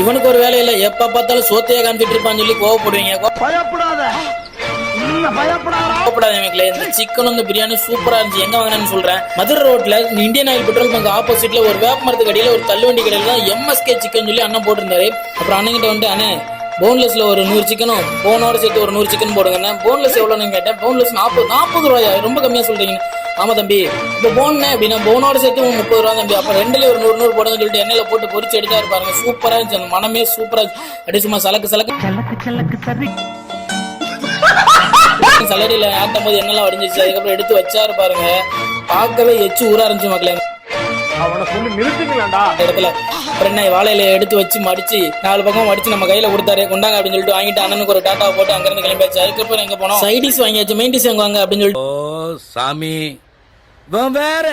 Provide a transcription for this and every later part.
இவனுக்கு ஒரு வேலை இல்ல. எப்ப பார்த்தாலும் சோத்தையா காமிச்சிட்டு இருப்பான்னு சொல்லி கோவப்படுவீங்க. பயப்படாத. இந்த சிக்கன் இந்த பிரியாணி சூப்பரா இருந்துச்சு. எங்க வாங்கினேன்னு சொல்றேன். மதுரை ரோட்ல இந்தியன் ஆயில் பெட்ரோல் பங்க் ஆப்போசிட்ல ஒரு வேப்ப மரத்துக்கு அடியில ஒரு தள்ளுவண்டி கடையில தான் எம்எஸ்கே சிக்கன் சொல்லி அண்ணன் போட்டிருந்தாரு. அப்புறம் அண்ணன்கிட்ட வந்துட்டு அண்ணே போன்லெஸ்ல ஒரு நூறு சிக்கனும் போனோட சேர்த்து ஒரு நூறு சிக்கன் போடுங்கண்ணே. போன்லெஸ் எவ்வளோன்னு கேட்டேன். போன்லெஸ் நாற்பது நாற்பது ரூபாயா? ரொம்ப கம்மியா சொல்றீங்க ஆமா தம்பி. இப்போ போன்னே அப்படின்னா போனோட சேர்த்து முப்பது ரூபா தம்பி. அப்ப ரெண்டுல ஒரு நூறு நூறு போடுங்கன்னு சொல்லிட்டு எண்ணெயில போட்டு பொரிச்சு எடுத்தா இருப்பாருங்க சூப்பரா இருந்துச்சு. அந்த மனமே சூப்பரா இருந்துச்சு. அப்படியே சும்மா சலக்கு சலக்கு. செல்லக்கு செல்லக்கு சரி. சலடியில ஆட்டும் போது எண்ணெல்லாம் வடிஞ்சிச்சு. அதுக்கப்புறம் எடுத்து வச்சாரு பாருங்க பார்க்கவே எச்சு ஊற இருந்துச்சு மக்களே. அவனை சொல்லி நிறுத்திக்கலாம்டா. அந்த இடத்துல அப்புறம் என்ன வாழையில எடுத்து வச்சு மடிச்சு நாலு பக்கம் மடிச்சு நம்ம கையில கொடுத்தாரு. கொண்டாங்க அப்படின்னு சொல்லிட்டு வாங்கிட்டு அண்ணனுக்கு ஒரு டாட்டா போட்டு அங்க இருந்து கிளம்பியாச்சு. அதுக்கப்புறம் எங்க போனோம்? சைடிஸ் வாங்கியாச்சு. மெயின் டிஷ் வாங்குவாங்க அப்படின்னு சொல்லிட்டு. ஓ சாமி. வேற.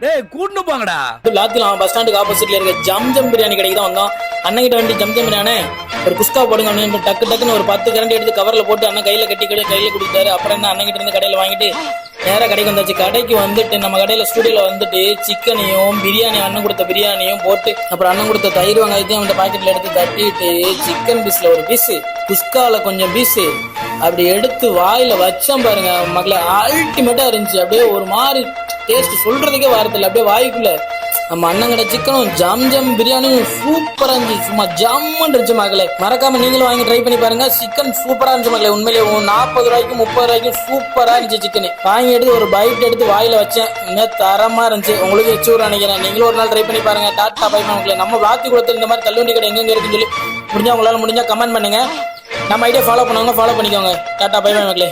டேய் கூட்டு போங்கடா. லாத்திலாம் பஸ் ஸ்டாண்டுக்கு ஆப்போசிட்ல இருக்க ஜம் ஜம் பிரியாணி கடைக்கு தான் வந்தோம் அண்ணன் கிட்ட வந்து ஜம் ஜம் பிரியாணி. ஒரு குஸ்கா போடுங்க டக்கு டக்குன்னு ஒரு பத்து கரண்டி எடுத்து கவர்ல போட்டு அண்ணன் கையில கட்டி கடை கையில கொடுத்தாரு. அப்புறம் என்ன அண்ணன் கிட்ட இருந்து கடையில வாங்கிட்டு நேராக கடைக்கு வந்தாச்சு. கடைக்கு வந்துட்டு நம்ம கடையில ஸ்டூடியோல வந்துட்டு சிக்கனையும் பிரியாணி அண்ணன் கொடுத்த பிரியாணியும் போட்டு அப்புறம் அண்ணன் கொடுத்த தயிர் வெங்காயத்தையும் அந்த பாக்கெட்ல எடுத்து தட்டிட்டு சிக்கன் பீஸ்ல ஒரு பீஸ் குஸ்கால கொஞ்சம் பீஸ் அப்படி எடுத்து வாயில வச்சோம் பாருங்க மக்களை அல்டிமேட்டா இருந்துச்சு. அப்படியே ஒரு மாதிரி டேஸ்ட் சொல்றதுக்கே வாரத்தில் அப்படியே வாய்க்குள்ள நம்ம அண்ணன் கடை சிக்கனும் ஜாம் ஜாம் பிரியாணியும் சூப்பரா இருந்துச்சு. சும்மா ஜம்முன்னு இருந்துச்சு மகளே மறக்காம நீங்களும் வாங்கி ட்ரை பண்ணி பாருங்க. சிக்கன் சூப்பரா இருந்துச்சு மகளே உண்மையிலேயே நாற்பது ரூபாய்க்கும் முப்பது ரூபாய்க்கும் சூப்பரா இருந்துச்சு சிக்கன் வாங்கி எடுத்து ஒரு பைட் எடுத்து வாயில வச்சேன். உண்மையா தரமா இருந்துச்சு. உங்களுக்கு எச்சூர் நினைக்கிறேன். நீங்களும் ஒரு நாள் ட்ரை பண்ணி பாருங்க. டாட்டா பை மக்களே. நம்ம வாத்தி கொடுத்துருந்த மாதிரி தள்ளுவண்டி கடை எங்கெங்க இருக்குன்னு சொல்லி முடிஞ்சா உங்களால முடிஞ்சா கமெண்ட் பண்ணுங்க. நம்ம ஐடியா ஃபாலோ பண்ணுவாங்க. ஃபாலோ பண்ணிக்கோங்க. டாட்டா பை மக்களே.